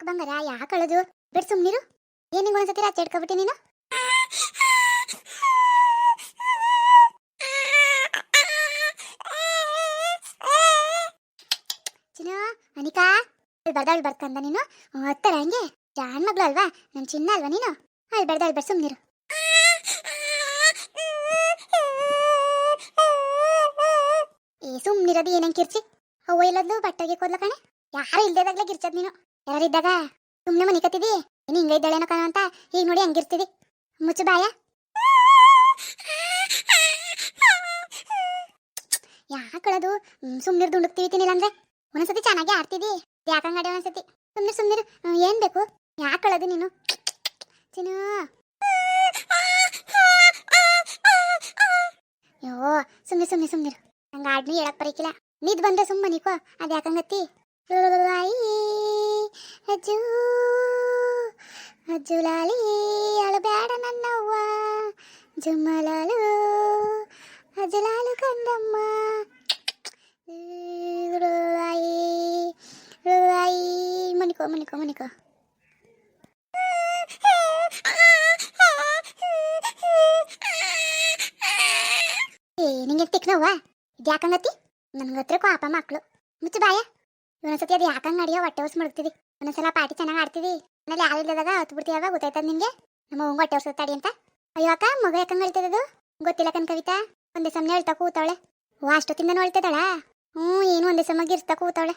ಯಾಕೆ ಬಂಗಾರ ಯಾಕೆ ಅಳದು? ಬಿಡ್ ಸುಮ್ನಿರು ಏನು ನಿಂಗೆ ಒಂದ್ಸತಿ ರಾಚೆ ಇಟ್ಕೊಬಿಟ್ಟಿ ನೀನು? ಚಿನ್ನ, ಅನಿಕಾ ಬರ್ದ ಬರ್ತಂದ ನೀನು? ಹತ್ತರ ಹಂಗೆ? ಜಾನ್ ಮಗ್ಳು ಅಲ್ವಾ? ನನ್ ಚಿನ್ನ ಅಲ್ವಾ ನೀನು? ಅಲ್ಲಿ ಬರ್ದ ಅಳ್ ಬರ್ ಸುಮ್ನಿರು ಏ ಸುಮ್ನಿರೋದು ಏನಂಗೆ ಕಿರ್ಚಿ? ಅವ್ವ ಇಲ್ಲದ್ದು ಬಟ್ಟೆಗೆ ಕೊದ್ಲ ಕಣೆ. ಯಾರು ಇಲ್ದೇದಾಗ್ಲೇ ಕಿರ್ಚದ್ ನೀನು. ಯಾರಿದ್ದಾಗ ಸುಮ್ನೆ ಮನೆ ಕತ್ತಿದಿ? ನೀನು ಹಿಂಗ ಇದ್ದಾಳೇನೋ ಕಣ ಅಂತ? ಈಗ ನೋಡಿ ಹಂಗಿರ್ತಿದಿ. ಮುಚ್ಚು ಬಾಯ. ಯಾಕಳದು ಸುಮ್ಮನಿರ್ ದುಂಡುಕ್ತಿವಿ ತಿನ್ನಿಲ್ಲ ಅಂದ್ರೆ? ಒಂದೊಂದ್ಸತಿ ಚೆನ್ನಾಗಿ ಆಡ್ತಿದಿ. ಯಾಕಂಗಡೆ ಒಂದ್ಸತಿ? ಸುಮ್ಮನೆ ಸುಮ್ಮನೆ ಏನ್ ಬೇಕು? ಯಾಕಳದು ನೀನು? ಚಿನ್ನು. ಯೋ ಸುಮ್ಮನೆ ಸುಮ್ಮನೆ ಸುಮ್ನಿರು ನಂಗೆ ಆಡ್ನಿ ಹೇಳಕ್ ಬರೀಕಿಲ್ಲ. ನಿದ್ ಬಂದ್ರೆ ಸುಮ್ಮನಿಕೋ ನಿಕೋ ಅದ್ ಯಾಕಂಗತ್ತಿ ಆಯಿ ಅಜ್ಜು ಅಜ್ಜುಲಾಲಿ ಅಳಬೇಡ ನನ್ನವ್ವ ಜುಮ್ಮಲಾಲು ಅಜ್ಜಲಾಲು ಕಂದಮ್ಮ ಆಯಿ ಆಯಿ ಮನಿಕೋ ಮನಿಕೋ ಮನಿಕೋ ಏ ನಿಂಗೆ ತಿಕ್ನವ್ವ ಇದು ಯಾಕಂಗತಿ ನನ್ಗೆ ಹತ್ರ ಪಾಪ ಮಕ್ಕಳು ಮುಚ್ಚು ಬಾಯ ಒಂದೊಂದ್ಸತಿ ಅದು ಯಾಕಂಗ್ ನಡಿಯೋ ಹೊಟ್ಟೆ ಹೊಸ ಮಡಗ್ತಿದಿ ಒಂದೊಂದ್ಸಲ ಪಾರ್ಟಿ ಚೆನ್ನಾಗಿ ಆಡ್ತೀವಿ. ಆಮೇಲೆ ಇಲ್ಲದಾಗ ಹತ್ತು ಬಿಡ್ತೀಯಾಗ ಗೊತ್ತಾಯ್ತದ ನಿಂಗೆ? ನಮ್ಮ ಅವ್ವಂಗ್ ಹೊಟ್ಟೆ ಹೊಸ ತಡಿ ಅಂತ. ಅಯ್ಯೋ ಅಕ್ಕ, ಮಗ ಯಾಕಂಗ್ ಹೇಳ್ತದದು ಗೊತ್ತಿಲ್ಲ ಕನ್ ಕವಿತಾ. ಒಂದೇ ಸಮನೆ ಹೇಳ್ತಾ ಕೂತವಳೆ ಓ, ಅಷ್ಟೊತ್ತಿಂದ ನೋಡ್ತಿದ್ದಾಳ ಹ್ಞೂ, ಏನು ಒಂದೇ ಸಮ ಇರ್ತಾ ಕೂತಾವಳೆ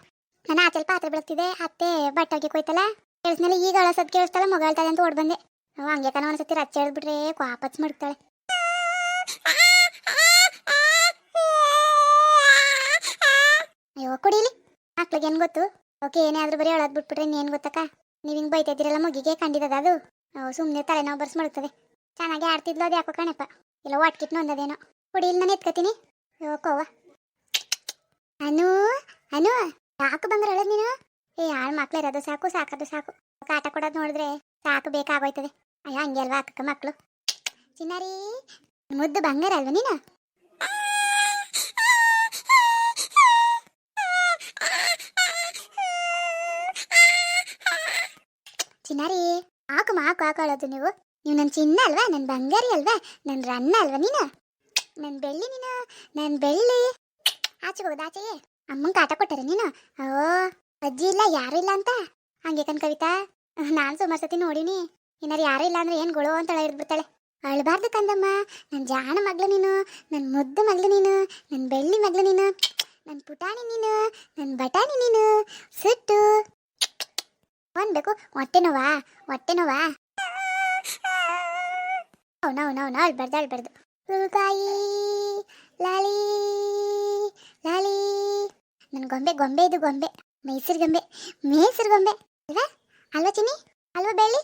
ನಾನು ಆಚೆಲ್ ಪಾತ್ರೆ ಬೆಳಗ್ತಿದೆ. ಅತ್ತೆ ಬಟ್ಟೆಗೆ ಕೊಯ್ತಲ್ಲ ಕೇಳಿಸ್ಮೇಲೆ ಈಗ ಅಳಸದ್ ಕೇಳಿಸ್ತಲ್ಲ ಮಗ ಹೇಳ್ತಾಳೆ ಅಂತ ಓಡ್ ಬಂದೆ. ಅವ್ ಹಂಗೆ ಕಣ ಒಂದ್ಸತಿ ರಚ್ಚೆ ಹೇಳ್ಬಿಟ್ರೆ ಕ್ವಾಪಚ್ ಮಡ್ತಾಳೆ. ಅಯ್ಯೋ, ಕುಡೀಲಿ. ಮಕ್ಳಿಗೆ ಏನು ಗೊತ್ತು? ಓಕೆ, ಏನೇ ಆದ್ರೂ ಬರೀ ಹೇಳೋದ್ ಬಿಟ್ಬಿಟ್ರೆ ಇನ್ನೇನ್ ಗೊತ್ತಕ್ಕ? ನೀವ್ ಹಿಂಗ್ ಬೈತಾ ಇದ್ದೀರಲ್ಲ ಮಗಿಗೆ ಕಂಡಿದ್ದದ ಅದು? ಸುಮ್ಮನೆ ತಲೆನೋವು ಬರ್ಸ್ ಮಾಡ್ತದೆ ಚೆನ್ನಾಗಿ ಆಡ್ತಿದ್ಲು ಯಾಕೋ ಕಣಪ್ಪ. ಇಲ್ಲ ವಾಟ್ಕಿಟ್ ನೊಂದದೇನೋ. ಇಲ್ಲಿ ನಾನು ಎತ್ಕತೀನಿ. ಕೋವ. ಅನು ಅನು ಯಾಕೆ ಬಂದ್ರೆ ನೀನು. ಏ ಯಾರು ಮಕ್ಳು ಇರೋದು ಸಾಕು, ಸಾಕದು ಸಾಕು. ಕಾಟ ಕೊಡೋದು ನೋಡಿದ್ರೆ ಸಾಕು, ಬೇಕಾಗೋಯ್ತದೆ. ಅಯ್ಯ, ಹಂಗೆ ಅಲ್ವಾ ಅಕ್ಕ ಮಕ್ಳು? ಚಿನ್ನಾರಿ, ಮುದ್ದು ಬಂಗಾರ ಅಲ್ವಾ ನೀನು? ಚಿನ್ನಾರಿ ಹಾಕು ಮಾಕು ಹಾಕೊಳ್ಳೋದು ನೀವು. ನೀವು ನನ್ನ ಚಿನ್ನ ಅಲ್ವಾ ನನ್ನ ಬಂಗಾರಿ ಅಲ್ವಾ ನನ್ನ ರನ್ನ ಅಲ್ವಾ ನೀನು? ನನ್ನ ಬೆಳ್ಳಿ ನೀನು ನನ್ನ ಬೆಳ್ಳಿ. ಆಚೆ ಹೋಗೋದು ಆಚೆಗೆ. ಅಮ್ಮಂಗೆ ಕಾಟ ಕೊಟ್ಟಾರೆ ನೀನು. ಓ, ಅಜ್ಜಿ ಇಲ್ಲ, ಯಾರು ಇಲ್ಲ ಅಂತ? ಹಂಗೆ ಕಣ್ ಕವಿತಾ. ನಾನು ಸುಮಾರು ಸತಿ ನೋಡಿನಿ. ಏನಾರು ಯಾರು ಇಲ್ಲ ಅಂದ್ರೆ ಏನು ಗೊಳು ಅಂತಳ ಇರ್ಬಿಡ್ತಾಳೆ. ಅಳ್ಬಾರ್ದು ಕಂದಮ್ಮ. ನನ್ನ ಜಾಣ ಮಗಳು ನೀನು ನನ್ನ ಮುದ್ದು ಮಗಳು ನೀನು ನನ್ನ ಬೆಳ್ಳಿ ಮಗಳು ನೀನು ನನ್ನ ಪುಟಾಣಿ ನೀನು ನನ್ನ ಬಟಾಣಿ ನೀನು. ಸಿಟ್ಟು. ಅನ್ಬೇಕು ಹೊಟ್ಟೆ ನೋವಾ? ಹೊಟ್ಟೆ ನೋವಾ? ಅವನ ನೋ ನೋಡ್ಬಾರ್ದು ಅಳ್ಬಾರ್ದು ಅಳ್ಬಾರ್ದು ಹುಲ್ಕಾಯಿ, ಲಾಲಿ ಲಾಲಿ. ನನ್ನ ಗೊಂಬೆ ಗೊಂಬೆ ಇದು, ಗೊಂಬೆ. ಮೈಸೂರು ಗೊಂಬೆ. ಮೈಸೂರು ಗೊಂಬೆ. ಅಲ್ವಾ ಅಲ್ವಾ ಚಿನ್ನಿ? ಅಲ್ವಾ ಬೆಳ್ಳಿ?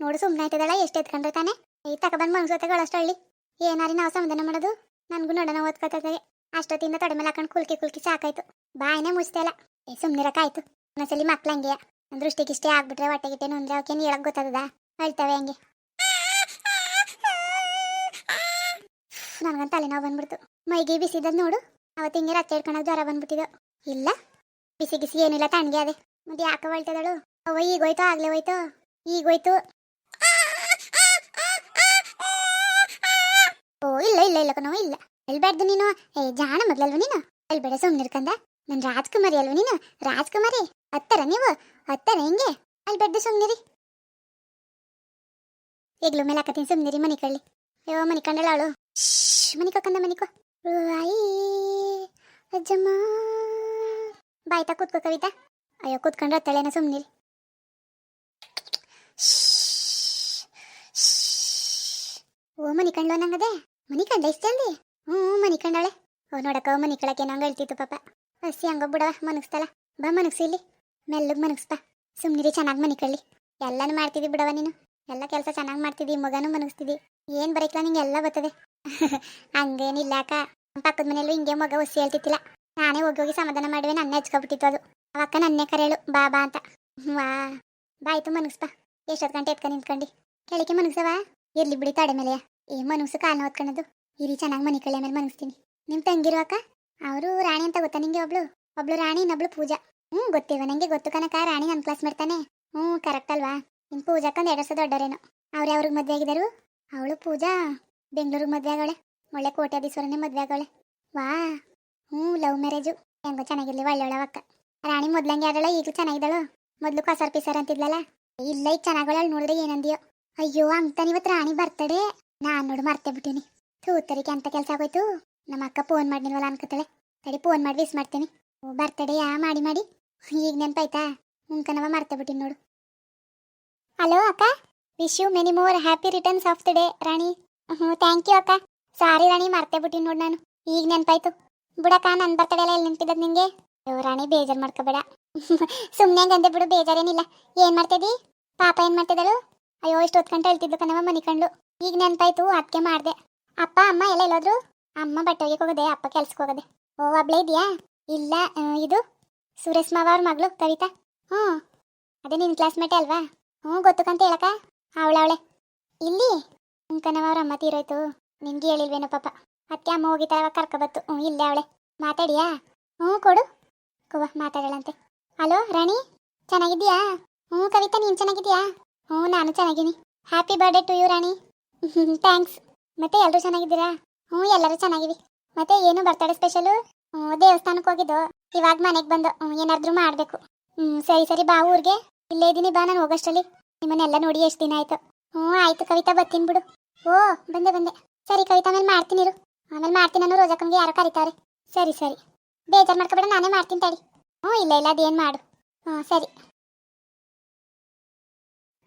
ನೋಡು ಸುಮ್ಮನೆ ಆಯ್ತದಲ್ಲ, ಎಷ್ಟು ಎತ್ಕೊಂಡ್ರೆ ತಾನೆ? ಈ ಬಂದು ಮನ್ಸೋತೆಗಳು ಅಷ್ಟು ಹಳ್ಳಿ. ಏನಾರಿ ನಾವು ಸಮಾಧಾನ ಮಾಡೋದು? ನನಗೂ ನೋಡೋಣ ಓದ್ಕೋತದೆ ಅಷ್ಟೊತ್ತಿಂದ ತೊಡೆ ಮೇಲೆ ಹಾಕೊಂಡು ಕುಲ್ಕಿ ಕುಲ್ಕಿ ಸಾಕಾಯ್ತು. ಬಾಯಿನೇ ಮುಚ್ಚಿದೆ ಏ ಸುಮ್ಮನಿರಕ್ಕಾಯ್ತು ಒಂದೊಂದ್ಸಲಿ ಮಕ್ಳು ಹಂಗೆ. ದೃಷ್ಟಿಗಿಷ್ಟೇ ಆಗ್ಬಿಟ್ರೆ ಹೊಟ್ಟೆ ಗಿಟ್ಟೆ ಅವಕ್ಕೆ ಅವಕ್ಕೇನು ಹೇಳಕ್ ಗೊತ್ತದ ಅಳ್ತವೆ ಹಂಗೆ. ನನಗಂತ ತಲೆನೋವು ಬಂದ್ಬಿಡ್ತು. ಮೈಗೆ ಬಿಸಿದ ನೋಡು. ಅವತ್ತು ಹಿಂಗೆ ರಚ್ಚೆ ಹಿಡ್ಕೊಂಡಾಗ ಜ್ವರ ಬಂದ್ಬಿಟ್ಟಿದ್ದು. ಇಲ್ಲ. ಬಿಸಿ ಗಿಸಿ ಏನಿಲ್ಲ ತಣ್ಣಗೆ ಅದೇ ಮತ್ತೆ ಯಾಕೆ ಹೊಳ್ತದಳು ಅವ ಈಗ ಹೋಯ್ತು, ಆಗ್ಲೇ ಹೋಯ್ತು? ಈಗ ಹೋಯ್ತು. ಓ, ಇಲ್ಲ ಇಲ್ಲ ಇಲ್ಲ ಕಣೋ, ಇಲ್ಲ. ಹೇಳ್ಬಾರ್ದು ನೀನು. ಏ, ಜಾಣ ಮೊದ್ಲಲ್ವ ನೀನು? ಹೇಳ್ಬೇಡ ಸುಮ್ಮನಿರ್ಕಂದ ನನ್ ರಾಜ್ಕುಮಾರಿ ಅಲ್ವ ನೀನು? ರಾಜ್ಕುಮಾರಿ, ಹತ್ತರ ನೀವು? ಹತ್ತರ ಹೆಂಗೆ? ಅಲ್ಲಿ ಬೆಡ್ ಸುಮ್ಮನಿರಿ ಈಗ್ಲೂ ಮೇಲೆ ಹಾಕತ್ತೀನಿ ಸುಮ್ಮನಿರಿ ಮನಿ ಕಳ್ಳಿ. ಯೋ ಮನಿ ಕಂಡಳ ಅವಳು ಮನಿಕೋ ಕಂದ, ಮನಿಕೋ. ಆಯಿ ಅಜ್ಜಮ್ಮ. ಬಾಯ್ತಾ ಕೂತ್ಕೋ ಕವಿತಾ. ಅಯ್ಯೋ, ಕೂತ್ಕೊಂಡ್ರೆ ತಳೆನ ಸುಮ್ಮನಿರಿ ಓ, ಮನಿ ಕಂಡ್ಲೋ ನಂಗದೆ. ಮನಿ ಕಂಡ ಇಷ್ಟ ಜಲ್ದಿ ಹ್ಞೂ, ಮನಿ ಓ, ನೋಡಕ್ಕ ಮನಿ ಕಳಕ್ಕೆ ನಂಗೆ ಹೇಳ್ತಿತ್ತು ಪಾಪ. ಹಸಿ ಹಂಗ ಬಿಡವ ಮನಗ್ಸ್ತಲ್ಲ ಬಾ ಮನಗ್ಸಿ ಇಲ್ಲಿ. ಮೆಲ್ಲಗ್ ಮನಗ್ಸ್ಪ ಸುಮ್ನಿರಿ ಚೆನ್ನಾಗಿ ಮನಿ ಕಳ್ಳಿ ಎಲ್ಲಾನು ಮಾಡ್ತಿದ್ದಿ ಬಿಡವ ನೀನು. ಎಲ್ಲ ಕೆಲಸ ಚೆನ್ನಾಗಿ ಮಾಡ್ತಿದ್ದಿ ಮಗನೂ ಮನಗಿಸ್ತಿದ್ದಿ ಏನ್ ಬರೀಕ್ಲ ನಿಂಗೆ ಎಲ್ಲ ಬರ್ತದೆ. ಹಂಗೇನಿಲ್ಲ ಅಕ್ಕ. ಪಕ್ಕದ ಮನೆಯಲ್ಲೂ ಹಿಂಗೆ ಮಗ ಒಸಿ ಹೇಳ್ತಿತ್ತಿಲ್ಲ. ನಾನೇ ಹೋಗಿ ಹೋಗಿ ಸಮಾಧಾನ ಮಾಡುವೆ, ನನ್ನ ಹಚ್ಕೊಬಿಟ್ಟಿತ್ತು ಅದು. ಅವಕ್ಕ ನನ್ನೇ ಕರೆಯಳು, ಬಾ ಬಾ ಅಂತ. ವಾ. ಬಾಯ್ತು ಮನಗಿಸ್ಪ ಎಷ್ಟೊತ್ತು ಗಂಟೆ ಎತ್ಕೊಂಡು ನಿಂತ್ಕೊಂಡು. ಕೆಳಕ್ಕೆ ಮನಗ್ಸವ ಇರ್ಲಿ ಬಿಡಿ ತಡೆ ಮೇಲೆ ಏ, ಮನಸ್ಸು ಹೊತ್ಕೊಳ್ಳೋದು ಇರಿ, ಚೆನ್ನಾಗಿ ಮನೆ ಕಳೆ ಮೇಲೆ ಮನಗಿಸ್ತೀನಿ ನಿಮ್ ತಂಗಿರು ಅಕ್ಕ? ಅವರು ರಾಣಿ ಅಂತ ಗೊತ್ತಾ ನಿಂಗೆ ಒಬ್ಳು? ಒಬ್ಳು ರಾಣಿ, ಇನ್ನೊಬ್ಳು ಪೂಜಾ. ಹ್ಞೂ ಗೊತ್ತಿವ. ನಂಗೆ ಗೊತ್ತು ಕನಕ ರಾಣಿ ನನ್ನ ಕ್ಲಾಸ್ ಮಾಡ್ತಾನೆ ಹ್ಞೂ ಕರೆಕ್ಟ್ ಅಲ್ವಾ? ಇನ್ನು ಪೂಜಾಕ್ಕೊಂದು ಎರಡು ವರ್ಷ ದೊಡ್ಡರೇನು ಅವ್ರು ಯಾವ್ರಿಗೆ ಮದುವೆ ಆಗಿದ್ದಾರು ಅವಳು ಪೂಜಾ. ಬೆಂಗಳೂರಿಗೆ ಮದುವೆ ಆಗೋಳೆ. ಒಳ್ಳೆ ಕೋಟ್ಯಾಧೀಶ್ವರನೇ ಮದುವೆ ಆಗೋಳೆ. ವಾ. ಹ್ಞೂ ಲವ್ ಮ್ಯಾರೇಜು ಹೆಂಗೋ ಚೆನ್ನಾಗಿರ್ಲಿ ಒಳ್ಳೆ ಅಕ್ಕ ರಾಣಿ ಮೊದ್ಲಂಗೆ ಆಡಳ ಈಗಲೂ ಚೆನ್ನಾಗಿದ್ದಾಳು? ಮೊದ್ಲು ಕಸರ್ ಪಿಸರ್ ಅಂತಿದ್ಲಲ್ಲ? ಇಲ್ಲ, ಈಗ ಚೆನ್ನಾಗಳ ನೋಡಿದ್ರೆ ಏನಂದಿಯೋ. ಅಯ್ಯೋ ಅಂತ ಇವತ್ತು ರಾಣಿ ಬರ್ತಡೆ ನಾನು ನೋಡು, ಮರ್ತೇ ಬಿಟ್ಟಿನಿ. ತೂತರಿಗೆ ಅಂತ ಕೆಲಸ ಆಗೋಯ್ತು. ನಮ್ಮ ಅಕ್ಕ ಫೋನ್ ಮಾಡಿಲ್ವಲ್ಲ ಅನ್ಕೋತಾಳೆ ತಡಿ ಫೋನ್ ಮಾಡಿ ವಿಸ್ ಮಾಡ್ತೀನಿ. ಓ ಬರ್ತಡೆ ಯಾ ಮಾಡಿ ಮಾಡಿ. ಈಗ ನೆನ್ಪಾಯ್ತಾ? ಮುಂಕನವ ಮರ್ತಬಿಟ್ಟಿನಿ ನೋಡು. ಹಲೋ ಅಕ್ಕ. Wish you many more happy returns of the day Rani. ಹ್ಞೂ ಥ್ಯಾಂಕ್ ಯು ಅಕ್ಕ. ಸಾರಿ ರಾಣಿ, ಮರ್ತೇ ಬಿಟ್ಟಿನಿ ನೋಡು ನಾನು. ಈಗ ನೆನ್ಪಾಯ್ತು. ಬಿಡಕ್ಕ ನನ್ನ ಬರ್ತಡೇ ಎಲ್ಲ ಎಲ್ಲಿ ನೆನ್ಪಿದ್ದದ್ ನಿಂಗೆ? ಅಯ್ಯೋ, ರಾಣಿ, ಬೇಜಾರು ಮಾಡ್ಕೋಬೇಡ. ಸುಮ್ಮನೆ ಅಂದೆ ಬಿಡು, ಬೇಜಾರೇನಿಲ್ಲ. ಏನು ಮಾಡ್ತಿದ್ದಿ? ಪಾಪ ಏನು ಮಾಡ್ತಿದ್ದಳು? ಅಯ್ಯೋ ಇಷ್ಟು ಹೊತ್ಕೊಂಡು ಹೇಳ್ತಿದ್ದು ಕಣವ ಮನಿಕಂಡು ಈಗ ನೆನ್ಪಾಯ್ತು ಅದಕ್ಕೆ ಮಾಡಿದೆ. ಅಪ್ಪ, ಅಮ್ಮ ಎಲ್ಲ ಎಲ್ಲೋದ್ರು? ಅಮ್ಮ ಬಟ್ಟೆ ಒಗ್ಯಕ್ಕೆ ಹೋಗದೆ, ಅಪ್ಪ ಕೆಲ್ಸಕ್ಕೆ ಹೋಗೋದೆ. ಓ ಒಬ್ಳೆ ಇದೆಯಾ? ಇಲ್ಲ ಇದು ಸುರೇಶ್ ಮಾವ ಅವ್ರ ಮಗಳು, ಕವಿತಾ. ಹ್ಞೂ. ಅದೇ ನಿನ್ನ ಕ್ಲಾಸ್ಮೇಟೆ ಅಲ್ವಾ? ಹ್ಞೂ ಗೊತ್ತಕ್ಕಂತ ಹೇಳಕ್ಕ? ಅವಳ ಅವಳೆ. ಇಲ್ಲಿ. ಕನವ ಅವ್ರ ಅಮ್ಮ ತೀರೋಯ್ತು. ನಿನ್ಗೆ ಹೇಳಿಲ್ವೇನೋ ಪಾಪ. ಅದಕ್ಕೆ ಅಮ್ಮ ಹೋಗಿತಾರ ಕರ್ಕೊಬತ್ತು ಹ್ಞೂ, ಇಲ್ಲೇ ಅವಳೆ. ಮಾತಾಡಿಯಾ? ಹ್ಞೂ, ಕೊಡು. ಕುವ ಮಾತಾಡಳಂತೆ. ಹಲೋ, ರಾಣಿ. ಚೆನ್ನಾಗಿದ್ಯಾ ಹ್ಞೂ, ಕವಿತಾ, ನೀನು ಚೆನ್ನಾಗಿದ್ಯಾ ಹ್ಞೂ, ನಾನು ಚೆನ್ನಾಗಿನಿ. Happy birthday to you Rani. Thanks ಮತ್ತೆ ಎಲ್ಲರೂ ಚೆನ್ನಾಗಿದ್ದೀರಾ? ಹ್ಞೂ, ಎಲ್ಲರೂ ಚೆನ್ನಾಗಿವಿ. ಮತ್ತೆ ಏನು ಬರ್ತಡೇ ಸ್ಪೆಷಲು ದೇವಸ್ಥಾನಕ್ಕೆ ಹೋಗಿದ್ದು. ಇವಾಗ ಮನೆಗೆ ಬಂದು ಏನಾದ್ರೂ ಮಾಡಬೇಕು. ಹ್ಞೂ, ಸರಿ ಸರಿ, ಬಾ ಊರಿಗೆ. ಇಲ್ಲೇ ಇದ್ದೀನಿ ಬಾ ನಾನು ಹೋಗೋಷ್ಟರಲ್ಲಿ. ನಿಮ್ಮನ್ನೆಲ್ಲ ನೋಡಿ ಎಷ್ಟು ದಿನ ಆಯಿತು. ಹ್ಞೂ, ಆಯಿತು ಕವಿತಾ ಬರ್ತೀನಿ ಬಿಡು. ಓ, ಬಂದೆ ಬಂದೆ. ಸರಿ, ಕವಿತಾ, ಆಮೇಲೆ ಮಾಡ್ತೀನಿ ಇರು. ಆಮೇಲೆ ಮಾಡ್ತೀನಿ ನಾನು ರೋಜಕ್ಕಂಗೆ ಯಾರೋ ಕರೀತಾರೆ. ಸರಿ ಸರಿ. ಬೇಜಾರು ಮಾಡ್ಕೊಬೇಡ, ನಾನೇ ಮಾಡ್ತೀನಿ ತಡಿ. ಹ್ಞೂ, ಇಲ್ಲ ಇಲ್ಲ, ಅದೇನು ಮಾಡು. ಹ್ಞೂ, ಸರಿ.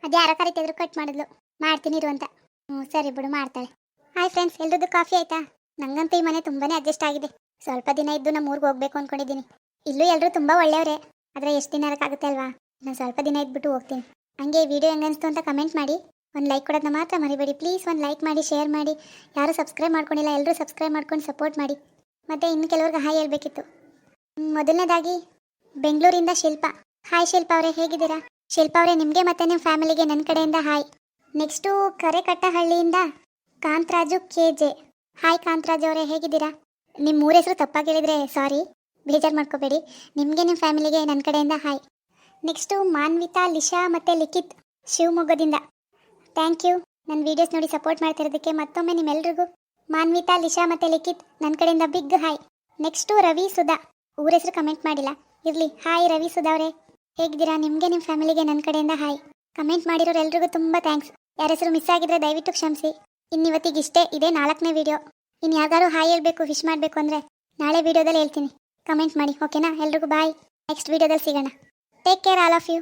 ಅದು ಯಾರೋ ಕರಿತಿದ್ರು, ಕಟ್ ಮಾಡಿದ್ಲು. ಮಾಡ್ತೀನಿ ಇರು ಅಂತ. ಹ್ಞೂ, ಸರಿ ಬಿಡು, ಮಾಡ್ತಾಳೆ. ಹಾಯ್ ಫ್ರೆಂಡ್ಸ್ ಎಲ್ರದ್ದು ಕಾಫಿ ಆಯ್ತಾ? ನಂಗಂತೂ ಈ ಮನೆ ತುಂಬಾನೇ ಅಡ್ಜಸ್ಟ್ ಆಗಿದೆ. ಸ್ವಲ್ಪ ದಿನ ಇದ್ದು ನಮ್ಮ ಊರಿಗೆ ಹೋಗ್ಬೇಕು ಅನ್ಕೊಂಡಿದ್ದೀನಿ ಇಲ್ಲೂ ಎಲ್ಲರೂ ತುಂಬ ಒಳ್ಳೆಯವರೇ, ಆದರೆ ಎಷ್ಟು ದಿನ ಆಗುತ್ತೆ ಅಲ್ವಾ? ನಾನು ಸ್ವಲ್ಪ ದಿನ ಇದ್ಬಿಟ್ಟು ಹೋಗ್ತೀನಿ. ಹಂಗೆ ವಿಡಿಯೋ ಹೆಂಗನ್ಸ್ತು ಅಂತ ಕಮೆಂಟ್ ಮಾಡಿ. ಒಂದು ಲೈಕ್ ಕೊಡೋದನ್ನ ಮಾತ್ರ ಮರಿಬೇಡಿ. ಪ್ಲೀಸ್ ಒಂದು ಲೈಕ್ ಮಾಡಿ ಶೇರ್ ಮಾಡಿ. ಯಾರು ಸಬ್ಸ್ಕ್ರೈಬ್ ಮಾಡ್ಕೊಂಡಿಲ್ಲ ಎಲ್ಲರೂ ಸಬ್ಸ್ಕ್ರೈಬ್ ಮಾಡ್ಕೊಂಡು ಸಪೋರ್ಟ್ ಮಾಡಿ. ಮತ್ತು ಇನ್ನು ಕೆಲವ್ರಿಗೆ ಹಾಯ್ ಹೇಳಬೇಕಿತ್ತು. ಮೊದಲನೇದಾಗಿ, ಬೆಂಗಳೂರಿಂದ ಶಿಲ್ಪ. ಹಾಯ್ ಶಿಲ್ಪ ಅವರೇ, ಹೇಗಿದ್ದೀರಾ? ಶಿಲ್ಪ ಅವರೇ, ನಿಮಗೆ ಮತ್ತು ನಿಮ್ಮ ಫ್ಯಾಮಿಲಿಗೆ ನನ್ನ ಕಡೆಯಿಂದ hi. Next ಕರೆಕಟ್ಟಹಳ್ಳಿಯಿಂದ Kantharaju K J hi Kantharaj ಅವರೇ, ಹೇಗಿದ್ದೀರಾ? ನಿಮ್ಮ ಮೂರ ಹೆಸರು ತಪ್ಪಾಗಿ ಹೇಳಿದ್ರೆ ಸಾರಿ, ಬೇಜಾರು ಮಾಡ್ಕೋಬೇಡಿ. ನಿಮಗೆ ನಿಮ್ಮ ಫ್ಯಾಮಿಲಿಗೆ ನನ್ನ ಕಡೆಯಿಂದ ಹಾಯ್. ನೆಕ್ಸ್ಟು ಮಾನ್ವಿತಾ, ಲಿಶಾ ಮತ್ತು ಲಿಖಿತ್ ಶಿವಮೊಗ್ಗದಿಂದ. ಥ್ಯಾಂಕ್ ಯು ನನ್ನ ವೀಡಿಯೋಸ್ ನೋಡಿ ಸಪೋರ್ಟ್ ಮಾಡ್ತಿರೋದಕ್ಕೆ ಮತ್ತೊಮ್ಮೆ ನಿಮ್ಮೆಲ್ರಿಗೂ ಮಾನ್ವಿತಾ, ಲಿಶಾ ಮತ್ತು ಲಿಖಿತ್ ನನ್ನ ಕಡೆಯಿಂದ big hi. Next Ravi, Sudha. ಊರ ಹೆಸರು ಕಮೆಂಟ್ ಮಾಡಿಲ್ಲ. ಇರಲಿ, ಹಾಯ್ ರವಿ, ಸುಧಾ ಅವರೇ. ಹೇಗಿದ್ದೀರಾ? ನಿಮಗೆ ನಿಮ್ಮ ಫ್ಯಾಮಿಲಿಗೆ ನನ್ನ ಕಡೆಯಿಂದ ಹಾಯ್. ಕಮೆಂಟ್ ಮಾಡಿರೋರು ಎಲ್ರಿಗೂ ತುಂಬ ಥ್ಯಾಂಕ್ಸ್ ಯಾರ ಹೆಸರು ಮಿಸ್ ಆಗಿದ್ರೆ ದಯವಿಟ್ಟು ಕ್ಷಮಿಸಿ. ಇನ್ನಿವತ್ತಿಗೆ ಇಷ್ಟೇ ಇದೇ ನಾಲ್ಕನೇ ವಿಡಿಯೋ ಇನ್ನು ಯಾವ್ದಾದ್ರು ಹಾಯ್ ಹೇಳಬೇಕು ವಿಶ್ ಮಾಡಬೇಕು ಅಂದರೆ ನಾಳೆ ವಿಡಿಯೋದಲ್ಲಿ ಹೇಳ್ತೀನಿ. ಕಮೆಂಟ್ ಮಾಡಿ ಓಕೆನಾ ಎಲ್ರಿಗೂ ಬಾಯ್ ನೆಕ್ಸ್ಟ್ ವಿಡಿಯೋದಲ್ಲಿ ಸಿಗೋಣ. Take care all of you